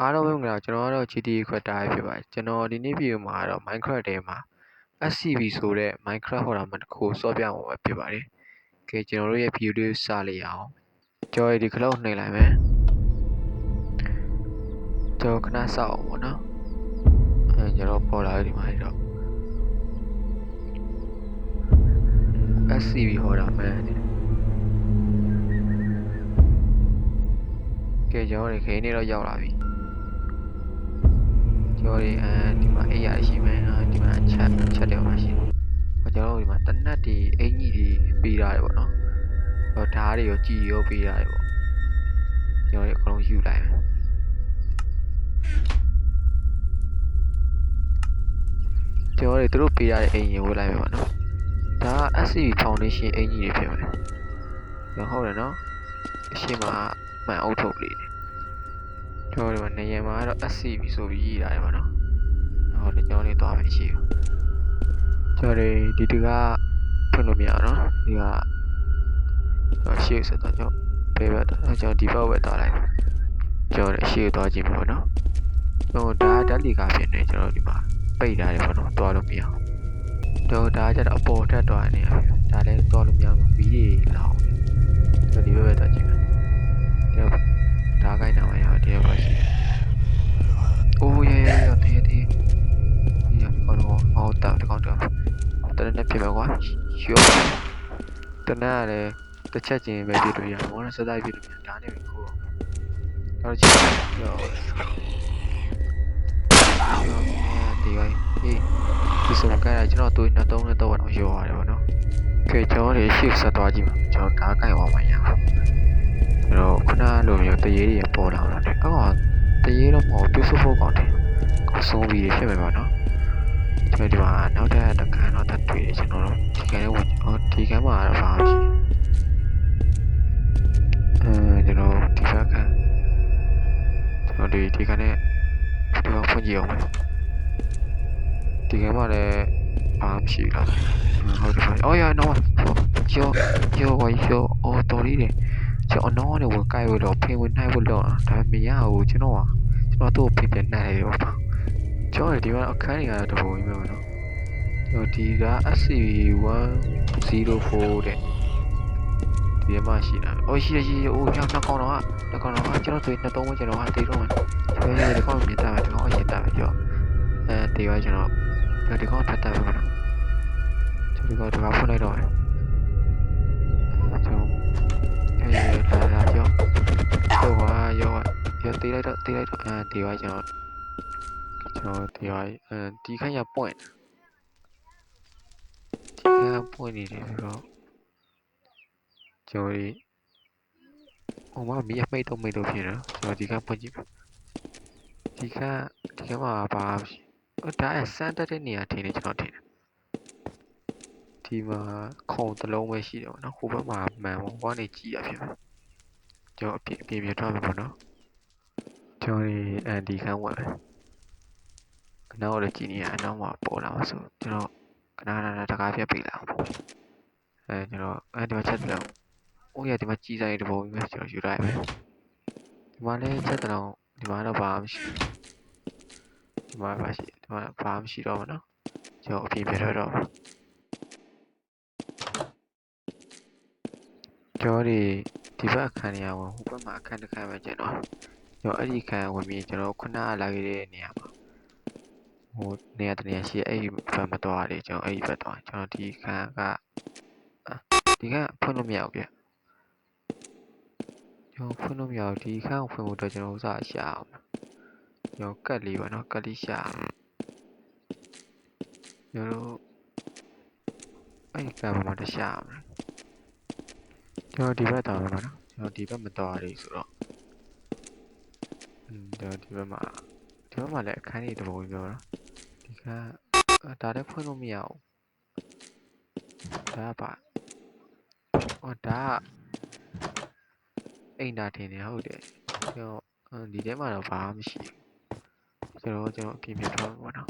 အားလုံးပဲမင်္ဂလာပါကျွန်တော်ကတော့ GTA ခွက်တားဖြစ်ပါတယ်ကျွန်တော်ဒီနေ့ဗီဒီယိုမှာတော့ Minecraft ထဲမှာ SCP ဆိုတဲ့ Minecraft ဟော်တာမှတစ်ခုကိုစောပြမှာပဲဖြစ်ပါတယ်။ကဲကျွန်တော်တို့ရဲ့ဗီဒီယိုလေးကိုစလိုက်ရအောင်။ကျွန်တော်ဒီခလောက်နှိပ်လိုက်မယ်။ကျွန်တော်ခဏစောက်အောင်ပေါ့နော်။အဲကျွန်တော်ပေါ်လာဒီမှာတော့ SCP ဟော်တာမှန်တယ်။ကဲကျွန်တော်ဒီခင်းနေတော့ရောက်လာပြီ။ ကျော်ရီအဲဒီမှာအိပ်ရရှိမယ်ဒီမှာချက်ချက်တယ်ပါရှိတယ်။ဟောကျွန်တော်တို့ဒီမှာတနတ်တွေအင်ကြီးတွေပေးရတယ်ပေါ့နော်။ဟောဓာတ်တွေရောကြည်ရောပေးရတယ်ပေါ့။ကျွန်တော်တို့အကုန်လုံးယူလိုက်မယ်။ကျွန်တော်တို့သူတို့ပေးရတဲ့အင်ကြီးဝေးလိုက်မယ်ပေါ့နော်။ဒါက SCP Foundation အင်ကြီးတွေဖြစ်မယ်။ဟုတ်တယ်နော်။အရှိမမှန်အုပ်ထုတ်လေးတွေ ကျွန်တော်ဒီမှာနေရာမှာတော့ SCP ဆိုပြီးရေးတာတယ်ပါနော်။ဟုတ်တယ်ကျွန်တော်လေးသွားမယ်ရှိဘူး။ကျွန်တော်ဒီဒီတကဖွင့်လို့မရတော့ဒီကရှေ့ဆက်တော့ကျွန်တော်ဘေးဘက်တော့ကျွန်တော်ဒီဘက်ဝက်သွားလိုက်ကျွန်တော်ရှေ့သွားကြည့်မှာပေါ့နော်။ကျွန်တော်ဒါဓာတ်လီကာဖြစ်နေကျွန်တော်ဒီမှာပိတ်ထားတယ်ပေါ့နော်သွားလို့မရဘူး။ကျွန်တော်ဒါကြတော့အပေါ်ထက်သွားနေရပြီ။ဒါလည်းသွားလို့မရဘူးဘီးတွေလောက်။ကျွန်တော်ဒီဘက်ဘက်သွားကြည့်မယ်။ကျွ န်တော်ဒါကိုင်းနာမရဒီဘက်ရှိတယ်။အိုးရေရေရေတေးတေးဒီကကောတော့ဟောတာတကောတော့တနက်ဖြစ်မှာကွာ။ရောတနက်လည်းတစ်ချက်ချင်းပဲပြည့်လို့ရအောင်။စတိုက်ပြည့်လို့ရဒါနဲ့ပဲခိုး။တော့ကြည့်ရောဒီဝိုင်းဒီဒီစမကရကျွန်တော်တွေ့နှစ်သုံးနဲ့တော့တော့ရောရတယ်ဗောနော်။ကဲကျွန်တော်တွေရှေ့ဆက်သွားကြည့်ပါကျွန်တော်ဓာတ်ကိုင်အောင်ပါရအောင်။ အဲ့တော့ခုနလိုမျိုးတရေတွေပေါ်လာတော့တယ်။အော်တရေတော့မဟုတ်တူဆူဖို့ကောင်းတယ်။အဆုံးပြီးဖြစ်မယ်ပါနော်။ကျွန်တော်ဒီမှာနောက်ထပ်တစ်ခါတော့တက်တွေ့တယ်ကျွန်တော်တို့ဒီကနေ့ဟောဒီကမှာတော့ပါရှိ။အဲကျွန်တော်ဒီဘက်ကကျွန်တော်ဒီဒီကနေ့ဒီမှာဖွင့်ကြည့်အောင်မယ်။ဒီကမှာလည်းဘာမှမရှိလား။ဟုတ်တယ်။အော်ရနော်။ကျော်ကျော်ဝါကျော်အော်တော်လေးတယ်။ ကျွန်တော်နော်နဲ့ဝင်ကိုက်လို့တော့ဖင်ဝင်နိုင်ဖို့လောက်တာဒါမရဘူးကျွန်တော်ကကျွန်တော်တို့ဖင်ပြနိုင်တယ်ပေါ့။ကျွန်တော်ဒီမှာအခန်းကြီးကတော့တပုံကြီးပဲပေါ့နော်။ဟိုဒီက SC104 တဲ့ဒီမှာရှိတာ။အော်ရှိရရှိရအိုးညောင်းနှောင်းကောင်တော့နှောင်းကောင်တော့ကျွန်တော်ဆိုရင်နှစ်သုံးဝကျွန်တော်ဟာတေးတော့မယ်။ဆိုရင်ဒီကောင်မြင်တာပဲဒီကောင်အရင်တာပဲကြော။အဲဒီကကျွန်တော်ဒီကောင်ထပ်တာပဲပေါ့နော်။ကျွန်တော်ဒီကောင်ဖွင့်လိုက်တော့မယ်။ကျွန်တော် အဲလာလာကြောတော့ဟာရောရောတေးလိုက်တော့တေးလိုက်တော့အဲဒီကကျွန်တော်ကျွန်တော်ဒီကအဲဒီခန့်ရ point ဒီခန့် point နေတယ်ဆိုတော့ကျွန်တော်ဒီဟိုမှာမီးမိတ်တော့မိတ်တော့ဖြစ်နော်ကျွန်တော်ဒီခန့်ဖွင့်ကြည့်ပါဒီခန့် ဒီခန့်မှာပါဟိုဒါဆန်တက်တဲ့နေရာထင်တယ်ကျွန်တော်ထင်တယ်ဒီမှာခုံတစ်လုံးပဲရှိတယ်ပေါ့နော်ဟိုဘက်မှာမှန်ဘောကနေကြည့်ရဖြစ်မယ်ကျွန်တော်အပြည့်အပြည့်ပြထားမှာပေါ့နော်ကျွန်တော်ဒီအန်ဒီခန့်ဝင်မယ်ခဏတော့ကြည့်နေရအနောက်မှာပေါ်လာမှာဆိုကျွန်တော်ခဏခဏတကားပြတ်ပြီလားအဲကျွန်တော်အဲဒီမှာချက်တယ်။အိုးရဒီမှာကြီးစားရတဲ့ပုံကြီးပဲကျွန်တော်ယူလိုက်မယ်။ဒီမှာလည်းချက်တယ်တော့ဒီမှာတော့ဘာမှမရှိဘူး။ဒီမှာပါရှိဒီမှာဘာမှမရှိတော့ဘူးနော်။ကျွန်တော်အပြင်ပြတော့တော့ ကျွန်တော်ဒီဒီဘက်အခန်းနေရာဝင်ဟိုဘက်မှာအခန်းတစ်ခန်းပဲကျွန်တော်ကျွန်တော်အဲ့ဒီအခန်းဝင်ပြီးကျွန်တော်ခုနလာခဲ့တဲ့နေရာမှာဟိုနေရာတနေရာရှိအဲ့ဒီဘက်မသွားလေကျွန်တော်အဲ့ဒီဘက်သွားကျွန်တော်ဒီအခန်းကဒီကဖွင့်လို့မရဘူးဗျကျွန်တော်ဖွင့်လို့မရဘူးဒီခန်းကိုဖွင့်ဖို့အတွက်ကျွန်တော်ဥစားရှာအောင်ကျွန်တော်ကတ်လေးပါနော်ကတ်လေးရှာကျွန်တော်အဲ့ဒီကတ်မှာတရှာအောင် ကျွန်တော်ဒီဘက်သွားပါမယ်နော်ကျွန်တော်ဒီဘက်မသွားရည်ဆိုတော့อืมကျွန်တော်ဒီဘက်မှာဒီဘက်မှာလည်းအခန်းကြီးတပုံပြောတော့ဒီကဒါလည်းဖွင့်လို့မရဘူးဒါပါဟောဒါအိမ်သာထင်နေဟုတ်တယ်ကျွန်တော်ဒီထဲမှာတော့ဘာမှမရှိဘူးကျွန်တော်ကျွန်တော်အပြင်ပြန်ထွက်ပါတော့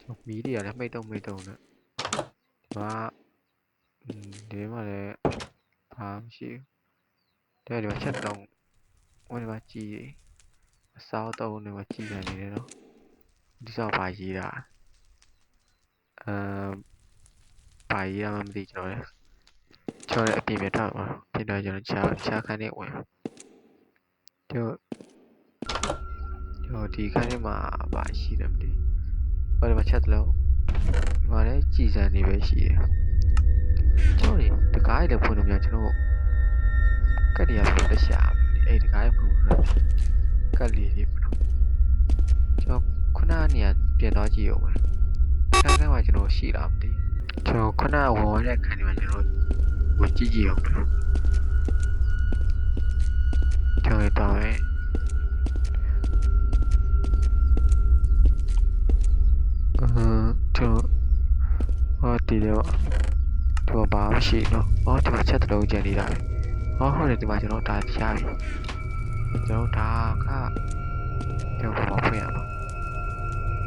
ကျွန်တော်မီးတွေကလည်းမိတ်တော့မိတ်တော့နဲ့ဒီမှာ ဒီထဲမှာလည်းဘာမှမရှိဘူးတဲ့ဒီမှာချက်တုံးဟိုဒီမှာကြည်ရအစားအတော့နေမှာကြည်ခံနေတယ်နော်ဒီစောက်ပါရေးတာအမ်ပါရေးရမှမသိကျွန်တော်လည်းကျွန်တော်လည်းအပြင်ပြထားမှာပြင်တော့ကျွန်တော်ချာချာခန်းနေဝင်ကျွန်တော်ကျွန်တော်ဒီခန်းထဲမှာပါရှိတယ်မသိဟိုဒီမှာချက်တလုံးဒီမှာလည်းကြည်စံနေပဲရှိတယ် ကျွန်တော်ဒီတကားရည်လည်းဖွင့်လို့မရကျွန်တော်ကတ်တရားပြန်လက်ရှာအဲ့ဒီတကားရည်ဖွင့်လို့ကတ်လေးလေးပေါ့နော်ကျွန်တော်ခုနကနေရပြင်သွားကြည့်အောင်မယ်ခန်းခန်းမှာကျွန်တော်ရှိလားမသိကျွန်တော်ခုနဝင်ဝင်တဲ့ခန်းဒီမှာကျွန်တော်ဝင်ကြည့်ကြည့်အောင်မယ်ကျွန်တော်တောင်းရင်အမ်ကျွန်တော်ဟောဒီတော့ဒီ မှာဘာမှမရှိတော့အော်ဒီမှာချက်တလုံးကျန်နေတာပဲဟောဟုတ်တယ်ဒီမှာကျွန်တော်ဒါရှားပြီကျွန်တော်ဒါကကျွန်တော်ဘာဖွင့်ရမှာ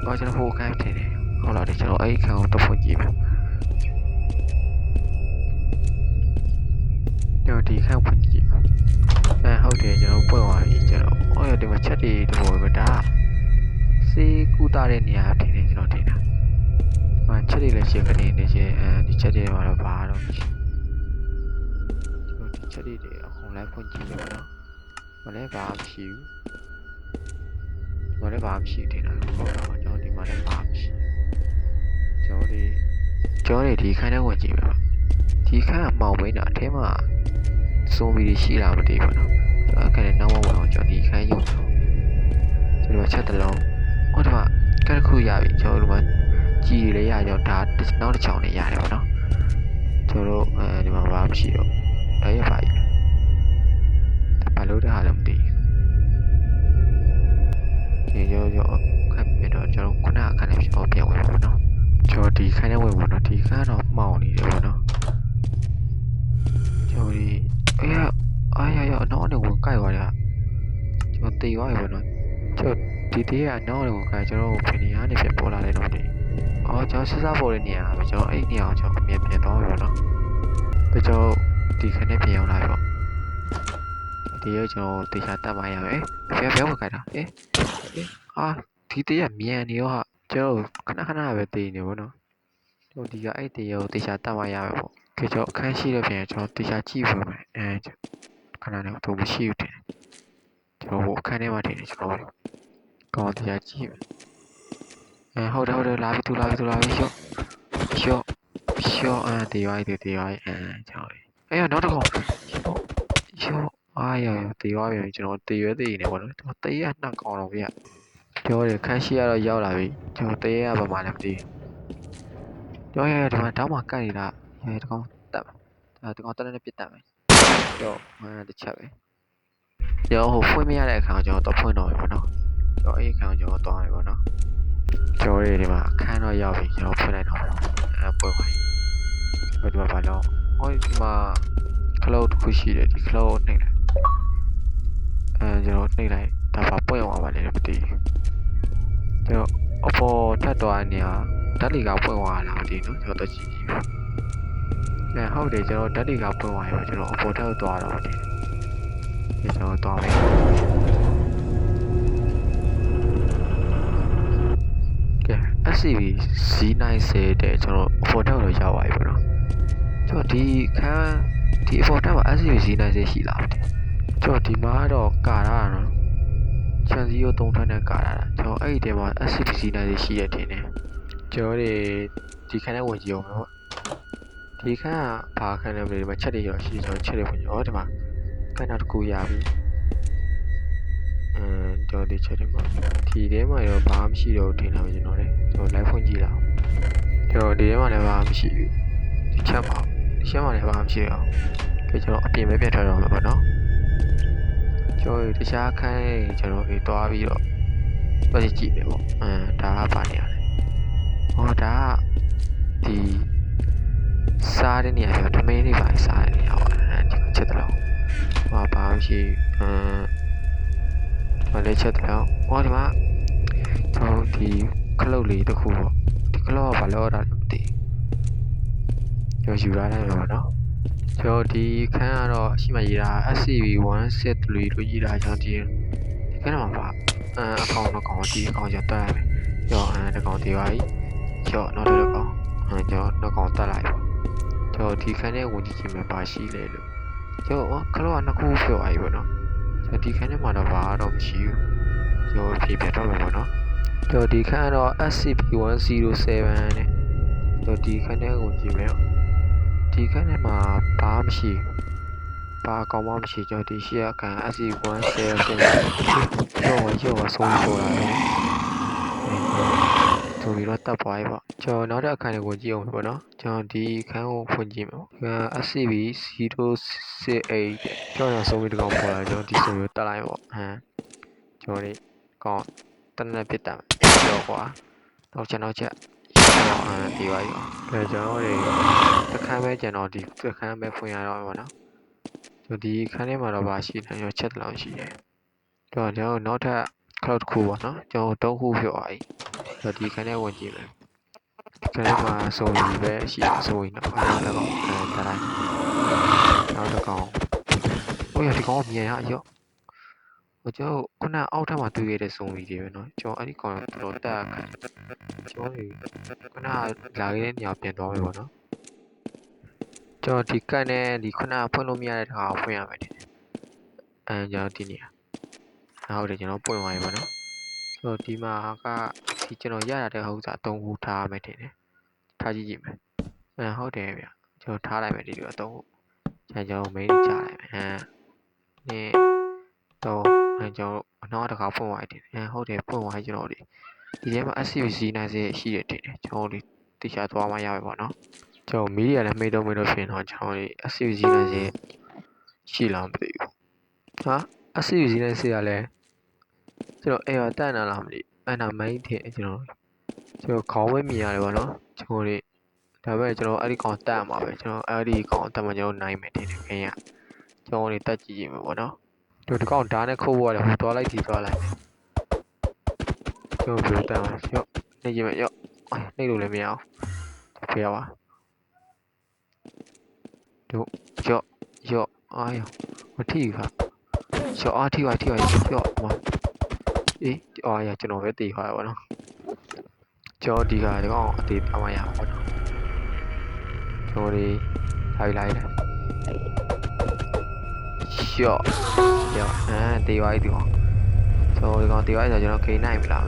အော်ကျွန်တော်ဟိုကန်းထင်တယ်ဟုတ်လားဒီကျွန်တော်အဲ့ဒီခံကိုတော့ဖွင့်ကြည့်မယ်ကျွန်တော်ဒီခံဖွင့်ကြည့်အဲဟုတ်တယ်ကျွန်တော်ပွင့်သွားပြီကျွန်တော်အော်ဒီမှာချက်တွေဒီပေါ်မှာဒါစေးကူတာတဲ့နေရာထင်တယ်ကျွန်တော်ထင်တာ ဟိုချက်တွေလည်းရှင်းကနေနေချင်းအဲဒီချက်တွေမှာတော့ဘာတော့မရှိကျွန်တော်ဒီချက်တွေအကုန်လိုက်ဖွင့်ကြည့်ရအောင်မလဲဘာမှမရှိဘူးဒီမှာလည်းဘာမှမရှိဘူးထင်တာဟုတ်တော့ကျွန်တော်ဒီမှာလည်းဘာမှမရှိကျွန်တော်ဒီကျွန်တော်ဒီခန်းထဲဝင်ကြည့်ပါဒီခန်းကမှောင်မိန်တာအထဲမှာစုံပြီးရှိတာမသိဘူးနော်ကျွန်တော်အခန်းထဲနောက်မှဝင်အောင်ကျွန်တော်ဒီခန်းရုံတော့ကျွန်တော်ချက်တလုံးဟိုဒီမှာကက်တစ်ခုရပြီကျွန်တော်ဒီမှာ ကြည်လေးရကြောင်းဒါနောက်တစ်ချောင်းလေးရတယ်ပေါ့နော်ကျွန်တော်တို့အဲဒီမှာဘာမှမရှိတော့ဒါရပါပြီဘာလို့တဟာလည်းမသိဘူးဒီရောရောခက်ပြတော့ကျွန်တော်ခုနအခန်းလေးပြောပြန်ဝင်ပါမယ်နော်ကျွန်တော်ဒီခန်းထဲဝင်ပါတော့ဒီခန်းတော့မှောင်နေတယ်ပေါ့နော်ကျွန်တော်ဒီအေးအားရရနောက်နေဝင်ကြိုက်သွားတယ်ကျွန်တော်တေသွားပြီပေါ့နော်ကျွန်တော်ဒီတေးကနောက်နေဝင်ကြိုက်ကျွန်တော်ဖင်နေရနေဖြစ်ပေါ်လာတယ်တော့ဒီ အော်ကျွန်တော်စစားပေါ်တဲ့နေရာပဲကျွန်တော်အဲ့နေရာကိုကျွန်တော်အမြင်ပြန်သွားပြီပေါ့နော်ပြီးတော့ဒီခန်းထဲပြန်ရောက်လာပြီပေါ့ဒီရကျွန်တော်တေချာတတ်မှရမယ်ဘယ်ဘယ်ဝင်ကြိုက်တာအေးအာဒီတည်းကမြန်နေရောဟာကျွန်တော်ခဏခဏပဲတည်နေဗောနော်ကျွန်တော်ဒီကအဲ့တည်းရောတေချာတတ်မှရမယ်ပေါ့ခေကျွန်တော်အခန်းရှိတဲ့ပြင်ကျွန်တော်တေချာကြည့်ဖို့မယ်အဲခဏနေတော့မရှိဘူးတင်ကျွန်တော်ဟိုအခန်းထဲမှာတင်နေကျွန်တော်ကောင်းတေချာကြည့်မယ် အဲဟုတ်တယ်ဟုတ်တယ်လာပြီသူလာပြီသူလာပြီရှော့ရှော့ရှော့အဲတေးရိုက်တေးတေးရိုက်အဲကျွန်တော်အဲ့ရနောက်တစ်ခေါက်ရှော့ရှော့အားရရတေးရွားပြန်ကျွန်တော်တေးရွဲတေးနေပေါ့နော်ကျွန်တော်တေးရနှက်ကောင်းတော့ဗျပြောတယ်ခန်းရှိရတော့ရောက်လာပြီကျွန်တော်တရေရပါမှလည်းမသိဘူးပြောရရဒီမှာတောင်းမှကတ်နေတာရဲတကောင်တက်မယ်ဒါတကောင်တက်နေပြစ်တက်မယ်ပြောမှတစ်ချက်ပဲကျွန်တော်ဟိုဖွင့်မရတဲ့အခါကျွန်တော်တော့ဖွင့်တော့ပြီပေါ့နော်ကျွန်တော်အဲ့အခါကျွန်တော်တော့ပြီပေါ့နော် ကျွန်တော်ဒီမှာအခန်းတော့ရောက်ပြီကျွန်တော်ဖွင့်လိုက်တော့အဲပွင့်သွားပြီဒီမှာဘာလို့ဟိုဒီမှာ cloud တစ်ခုရှိတယ်ဒီ cloud နှိပ်လိုက်အဲကျွန်တော်နှိပ်လိုက်ဒါပါပွင့်သွားပါလေမသိဘူးကျွန်တော်အပေါ်ထပ်သွားနေရဓာတ်လီကပွင့်သွားလာမသိဘူးကျွန်တော်တက်ကြည့်ကြည့်ပါအဲဟုတ်တယ်ကျွန်တော်ဓာတ်လီကပွင့်သွားရောကျွန်တော်အပေါ်ထပ်သွားတော့မသိဘူးကျွန်တော်သွားမယ် ကဲ SCV Z90 တဲ့ကျွန်တော်အပေါ်ထပ်တော့ရောက်သွားပြီပေါ့နော်ကျွန်တော်ဒီခန်းဒီအပေါ်ထပ်မှာ SCV Z90 ရှိလားမသိဘူးကျွန်တော်ဒီမှာတော့ကာရတာနော်ချန်စီကိုသုံးထမ်းနဲ့ကာတာကျွန်တော်အဲ့ဒီတဲမှာ SCPC နိုင်ရှိရတင်တယ်ကျွန်တော်တွေဒီခန်းထဲဝင်ကြည့်အောင်ပေါ့ဒီခန်းကဘာခန်းလဲမသိဘူးဒီမှာချက်တွေရောရှိကျွန်တော်ချက်တွေဝင်ကြည့်ဩဒီမှာခန်းနောက်တစ်ခုရပြီ အမ်ကျွန်တော်ဒီချက်တွေမှာဒီထဲမှာရောဘာမှမရှိတော့ထင်တာပဲကျွန်တော်လေကျွန်တော် live ဖွင့်ကြည့်လာကျွန်တော်ဒီထဲမှာလည်းဘာမှမရှိဘူးဒီချက်မှာဒီချက်မှာလည်းဘာမှမရှိတော့ကြကျွန်တော်အပြင်ပဲပြန်ထွက်တော့မှာပေါ့နော်ကျွန်တော်တခြားခန်းကျွန်တော်တွေတွားပြီးတော့တွားကြည့်ကြည့်မယ်ပေါ့အမ်ဒါကပါနေရတယ်ဟောဒါကဒီစားတဲ့နေရာပြောထမင်းတွေပါစားတဲ့နေရာပါအဲဒီချက်တော့ဟောဘာမှရှိအမ် မလေးချက်တော့ဟောဒီမှာကျွန်တော်ဒီခလုတ်လေးတစ်ခုပေါ့ဒီခလုတ်ကဘာလို့ရတာလဲမသိဘူးကျွန်တော်ယူလာတယ်ပေါ့နော်ကျွန်တော်ဒီခန်းကတော့အရှိမရေးတာ SCV173 လို့ရေးတာကျွန်တော်ဒီဒီခန်းမှာပါအမ်အကောင့်တော့ကောင်းဒီအကောင့်ကျွန်တော်တက်လိုက်မယ်ကျော်အမ်တစ်ကောင်သေးပါပြီကျော်နောက်တစ်ကောင်အမ်ကျော်နောက်ကောင်တက်လိုက်ပါကျော်ဒီခန်းထဲဝင်ကြည့်ကြည့်မယ်ပါရှိလေလို့ကျော်ခလောကနှစ်ခုပြောသွားပြီပေါ့နော် ကျော်ဒီခန်းထဲမှာတော့ဘာတော့မရှိဘူးကျော်ဖြေပြတော့မယ်ပေါ့နော်ကျော်ဒီခန်းကတော့ SCP107 နဲ့ကျော်ဒီခန်းထဲဝင်ကြည့်မယ်ဒီခန်းထဲမှာဘာမှမရှိဘူးဘာအကောင်မှမရှိကျွန်တော်ဒီရှေ့အခန်း SC1 share ဆိုတော့ရောရောဆုံးပေါ်လာတယ်ဆိုပြီးတော့တက်သွားပြီပေါ့ ကျွန်တော်နောက်တဲ့အခန်းလေးကိုကြည့်အောင်ပေါ့နော်ကျွန်တော်ဒီခန်းကိုဖွင့်ကြည့်မယ်ပေါ့ခန်း SCB 068ကျွန်တော်ဆုံးပြီးတကောင်ပေါ်လာကျွန်တော်ဒီဆိုပြီးတက်လိုက်ပေါ့ဟမ်ကျွန်တော်ဒီကောင်တနက်ပြစ်တယ်ပြောကွာနောက်ချက်နောက်ချက်ရောအမ်ဒီပါရောအဲကျွန်တော်တွေစခန်းပဲကျွန်တော်ဒီစခန်းပဲဖွင့်ရတော့မှာနော်ကျွန်တော်ဒီခန်းထဲမှာတော့ဗာရှိတယ်ကျွန်တော်ချက်တလောင်ရှိတယ်ကျွန်တော်ကျွန်တော်နောက်ထပ် cloud တစ်ခုပေါ့နော်ကျွန်တော်တုံးခုပြောပါပြီကျွန်တော်ဒီခန်းထဲဝင်ကြည့်မယ်ခန်း ထဲမှာစုံကြီးပဲရှိတယ်စုံကြီးတော့အားလည်းတော့အဲတလိုက်နောက်တစ်ကောင်ဟိုရဒီကောင်မြင်ရရောဟိုကျွန်တော်ခုနအောက်ထပ်မှာတွေ့ခဲ့တဲ့စုံကြီးတွေပဲနော်ကျွန်တော်အဲ့ဒီကောင်တော်တက်ခါကျွန်တော်ခုနလာခဲ့တဲ့နေရာပြန်သွားမယ်ပေါ့နော်ကျွန်တော်ဒီကတ်နဲ့ဒီခုနကဖွင့်လို့မရတဲ့တခါကိုဖွင့်ရမယ်ဒီအဲကျွန်တော်ဒီနေရာဟုတ်တယ်ကျွန်တော်ပွင့်သွားပြီပေါ့နော် ဆိုတော့ဒီမှာကဒီကျွန်တော်ရရတဲ့ဥစ္စာအသုံးခုထားရမယ်တင်တယ်ထားကြည့်ကြည့်မယ်အဲဟုတ်တယ်ဗျကျွန်တော်ထားလိုက်မယ်ဒီလိုအသုံးခုကျွန်တော် main ချလိုက်မယ်အဲနေတော့အဲကျွန်တော်အနောက်တစ်ခါဖွင့်သွားတယ်အဲဟုတ်တယ်ဖွင့်သွားပြီကျွန်တော်ဒီဒီထဲမှာ SCVC နိုင်စေရှိတယ်တင်တယ်ကျွန်တော်ဒီတိကျသွားမှရမယ်ပေါ့နော်ကျွန်တော်မီဒီယာလည်းမိတ်တော့မိတ်တော့ဖြစ်နေတော့ကျွန်တော်ဒီ SCVC နဲ့စေရှိလားမသိဘူးဟာ SCVC နဲ့စေရလဲ ကျွန်တော်အဲ့ရတန်နာလားမသိအဲ့နာမိုင်းထင်ကျွန်တော်ကျွန်တော်ခေါင်းဝဲမြင်ရတယ်ဗောနော်ကျွန်တော်ဒီဒါပေမဲ့ကျွန်တော်အဲ့ဒီကောင်တက်မှာပဲကျွန်တော်အဲ့ဒီကောင်တက်မှာကျွန်တော်နိုင်မယ်ထင်တယ်ခင်ဗျကျွန်တော်ဒီတက်ကြည့်ကြည့်မယ်ဗောနော်ကျွန်တော်ဒီကောင်ဓာတ်နဲ့ခုတ်ဖို့ရတယ်ဟိုသွားလိုက်ဒီသွားလိုက်ကျွန်တော်ဘယ်လိုတက်မှာရော့နေကြည့်မယ်ရော့နေလို့လည်းမရအောင်ဖေးရပါရော့ရော့အားရမထိဘူးခါရော့အားထိပါထိပါရော့မ အေးအားရကျွန်တော်ပဲတေးသွားရပါတော့ကျော်ဒီကဒီကောင်အသေးပါမရပါတော့ကျွန်တော်ဒီထိုင်လိုက်တယ်ရော့ရော့အဲတေးသွားပြီဒီကောင်ကျွန်တော်ဒီကောင်တေးသွားပြီဆိုကျွန်တော်ခိနိုင်ပြီလား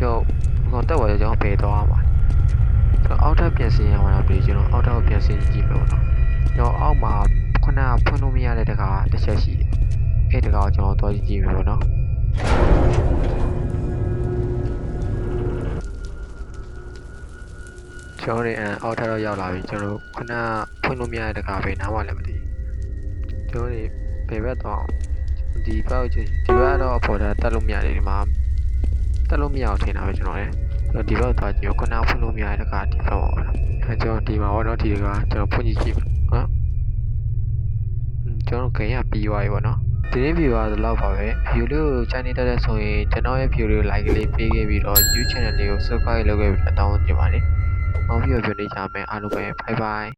ကျော်ဒီကောင်တက်သွားကျွန်တော်ဖေးသွားမှာကျွန်တော်အောက်ထပ်ပြင်ဆင်ရမှာတော့ဒီကျွန်တော်အောက်ထပ်ကိုပြင်ဆင်ကြည့်မယ်ပေါ့နော်ကျွန်တော်အောက်မှာခုနကဖွင့်လို့မရတဲ့တကားတစ်ချက်ရှိတယ်။အဲ့တကားကိုကျွန်တော်သွားကြည့်ကြည့်မယ်ပေါ့နော်။ ကျွန်တော်တွေအန်အောက်ထပ်တော့ရောက်လာပြီကျွန်တော်တို့ခုနကဖွင့်လို့မရတဲ့တကားပဲနားမလည်းမသိဘူး။ကျွန်တော်တွေဘယ်ဘက်တော့ဒီဘက်ကိုကြည့်ဒီဘက်ကတော့ပေါ်တာတက်လို့မရတယ်ဒီမှာတက်လို့မရအောင်ထင်တာပဲကျွန်တော်လည်းကျွန်တော်ဒီဘက်ကိုသွားကြည့်ရောခုနကဖွင့်လို့မရတဲ့တကားဒီဘက်ပေါ့နော်။အဲကျွန်တော်ဒီမှာပေါ့နော်ဒီတကားကျွန်တော်ဖွင့်ကြည့်ကြည့်မယ်။ဟမ်ကျွန်တော်တို့ဂိမ်းကပြီးသွားပြီပေါ့နော် ဒီနေ့ view ကတော့လောက်ပါပဲ view လေးကို channel တက်တဲ့ဆိုရင်ကျွန်တော်ရဲ့ view လေးကို like လေးပေးခဲ့ပြီးတော့ YouTube channel လေးကို subscribe လုပ်ခဲ့ပြီးတော့တောင်းဆိုချင်ပါတယ်။နောက်ပြီးတော့ပြောနေကြမယ်အားလုံးပဲ bye bye